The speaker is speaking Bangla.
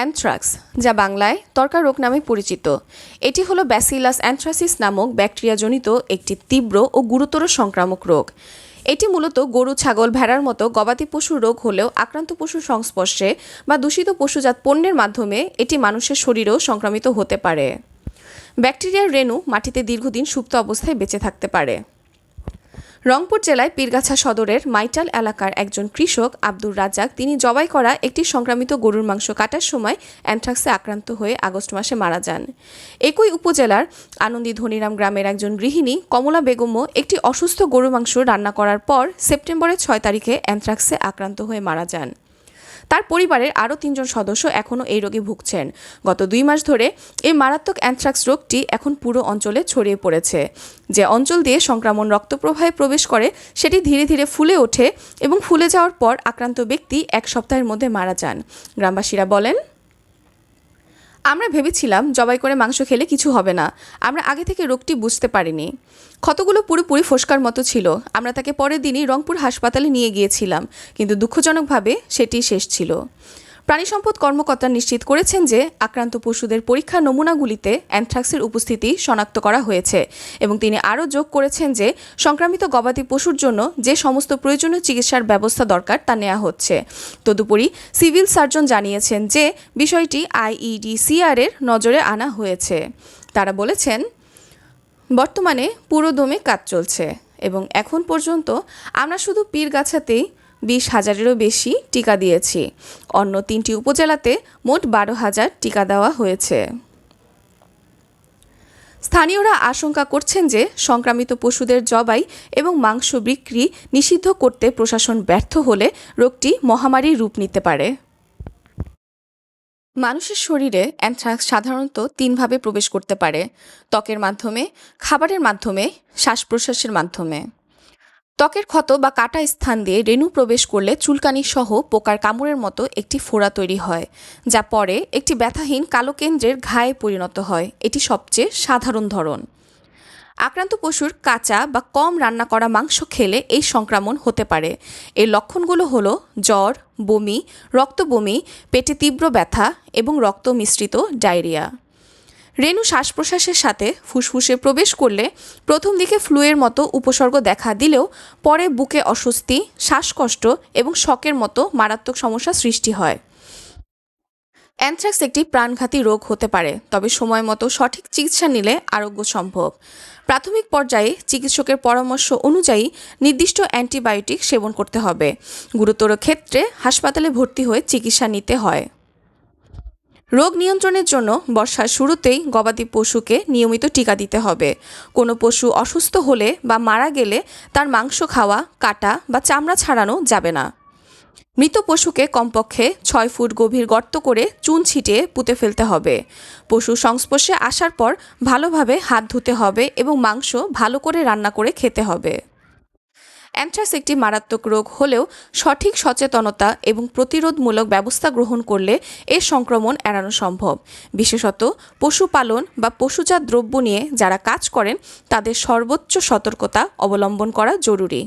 অ্যানথ্রাক্স যা বাংলায় তর্কা রোগ নামে পরিচিত। এটি হলো ব্যাসিলাস অ্যানথ্রাসিস নামক ব্যাকটেরিয়াজনিত একটি তীব্র ও গুরুতর সংক্রামক রোগ। এটি মূলত গরু, ছাগল, ভেড়ার মতো গবাদি পশুর রোগ হলেও আক্রান্ত পশুর সংস্পর্শে বা দূষিত পশুজাত পণ্যের মাধ্যমে এটি মানুষের শরীরেও সংক্রামিত হতে পারে। ব্যাকটেরিয়ার রেণু মাটিতে দীর্ঘদিন সুপ্ত অবস্থায় বেঁচে থাকতে পারে। রংপুর জেলায় পীরগাছা সদরের মাইটাল এলাকার একজন কৃষক, আব্দুর রাজাক তিনি জবাই করা একটি সংক্রামিত গরুর মাংস কাটার সময় অ্যান্থ্রাক্সে আক্রান্ত হয়ে আগস্ট মাসে মারা যান। একই উপজেলার আনন্দী ধনিরাম গ্রামের একজন গৃহিণী, কমলা বেগমও একটি অসুস্থ গরু মাংস রান্না করার পর সেপ্টেম্বরের ছয় তারিখে অ্যান্থ্রাক্সে আক্রান্ত হয়ে মারা যান। তার পরিবারের আরও তিনজন সদস্য এখনও এই রোগে ভুগছেন। গত দুই মাস ধরে এই মারাত্মক অ্যানথ্রাক্স রোগটি এখন পুরো অঞ্চলে ছড়িয়ে পড়েছে। যে অঞ্চল দিয়ে সংক্রমণ রক্তপ্রবাহে প্রবেশ করে সেটি ধীরে ধীরে ফুলে ওঠে এবং ফুলে যাওয়ার পর আক্রান্ত ব্যক্তি এক সপ্তাহের মধ্যে মারা যান। গ্রামবাসীরা বলেন আমরা ভেবেছিলাম জবাই করে মাংস খেলে কিছু হবে না। আমরা আগে থেকে রোগটি বুঝতে পারিনি। ক্ষতগুলো পুরোপুরি ফোসকার মতো ছিল। আমরা তাকে পরের দিনই রংপুর হাসপাতালে নিয়ে গিয়েছিলাম, কিন্তু দুঃখজনকভাবে সেটি শেষ ছিল। প্রাণী সম্পদ কর্মকর্তা নিশ্চিত করেছেন যে আক্রান্ত পশুদের পরীক্ষা নমুনাগুলিতে অ্যানথ্রাক্সের উপস্থিতি শনাক্ত করা হয়েছে এবং তিনি আরও যোগ করেছেন যে সংক্রামিত গবাদি পশুর জন্য যে সমস্ত প্রয়োজনীয় চিকিৎসার ব্যবস্থা দরকার তা নেওয়া হচ্ছে। তদুপরি সিভিল সার্জন জানিয়েছেন যে বিষয়টি আইইডিসিআর এর নজরে আনা হয়েছে। তারা বলেছেন, বর্তমানে পুরোদমে কাজ চলছে এবং এখন পর্যন্ত আমরা শুধু পীরগাছাতেই বিশ হাজারেরও বেশি টিকা দিয়েছি। অন্য তিনটি উপজেলাতে মোট বারো হাজার টিকা দেওয়া হয়েছে। স্থানীয়রা আশঙ্কা করছেন যে সংক্রামিত পশুদের জবাই এবং মাংস বিক্রি নিষিদ্ধ করতে প্রশাসন ব্যর্থ হলে রোগটি মহামারীর রূপ নিতে পারে। মানুষের শরীরে অ্যানথ্রাক্স সাধারণত তিনভাবে প্রবেশ করতে পারে, ত্বকের মাধ্যমে, খাবারের মাধ্যমে শ্বাস প্রশ্বাসের মাধ্যমে। ত্বকের ক্ষত বা কাটা স্থান দিয়ে রেণু প্রবেশ করলে চুলকানি সহ পোকার কামড়ের মতো একটি ফোড়া তৈরি হয়, যা পরে একটি ব্যথাহীন কালো কেন্দ্রের ঘায়ে পরিণত হয়। এটি সবচেয়ে সাধারণ ধরন। আক্রান্ত পশুর কাঁচা বা কম রান্না করা মাংস খেলে এই সংক্রমণ হতে পারে। এর লক্ষণগুলো হলো জ্বর, বমি রক্ত বমি পেটে তীব্র ব্যথা এবং রক্ত মিশ্রিত ডায়রিয়া। রেণু শ্বাস প্রশ্বাসের সাথে ফুসফুসে প্রবেশ করলে প্রথম দিকে ফ্লুয়ের মতো উপসর্গ দেখা দিলেও পরে বুকে অস্বস্তি, শ্বাসকষ্ট এবং শকের মতো মারাত্মক সমস্যা সৃষ্টি হয়। অ্যানথ্রাক্স একটি প্রাণঘাতী রোগ হতে পারে, তবে সময় মতো সঠিক চিকিৎসা নিলে আরোগ্য সম্ভব। প্রাথমিক পর্যায়ে চিকিৎসকের পরামর্শ অনুযায়ী নির্দিষ্ট অ্যান্টিবায়োটিক সেবন করতে হবে। গুরুতর ক্ষেত্রে হাসপাতালে ভর্তি হয়ে চিকিৎসা নিতে হয়। রোগ নিয়ন্ত্রণের জন্য বর্ষার শুরুতেই গবাদি পশুকে নিয়মিত টিকা দিতে হবে। কোনো পশু অসুস্থ হলে বা মারা গেলে তার মাংস খাওয়া, কাটা বা চামড়া ছাড়ানো যাবে না। মৃত পশুকে কমপক্ষে ছয় ফুট গভীর গর্ত করে চুন ছিটিয়ে পুঁতে ফেলতে হবে। পশু সংস্পর্শে আসার পর ভালোভাবে হাত ধুতে হবে এবং মাংস ভালো করে রান্না করে খেতে হবে। অ্যানথ্রাক্স একটি মারাত্মক রোগ হলেও সঠিক সচেতনতা এবং প্রতিরোধমূলক ব্যবস্থা গ্রহণ করলে এর সংক্রমণ এড়ানো সম্ভব। বিশেষত পশুপালন বা পশুজাত দ্রব্য নিয়ে যারা কাজ করেন, তাদের সর্বোচ্চ সতর্কতা অবলম্বন করা জরুরি।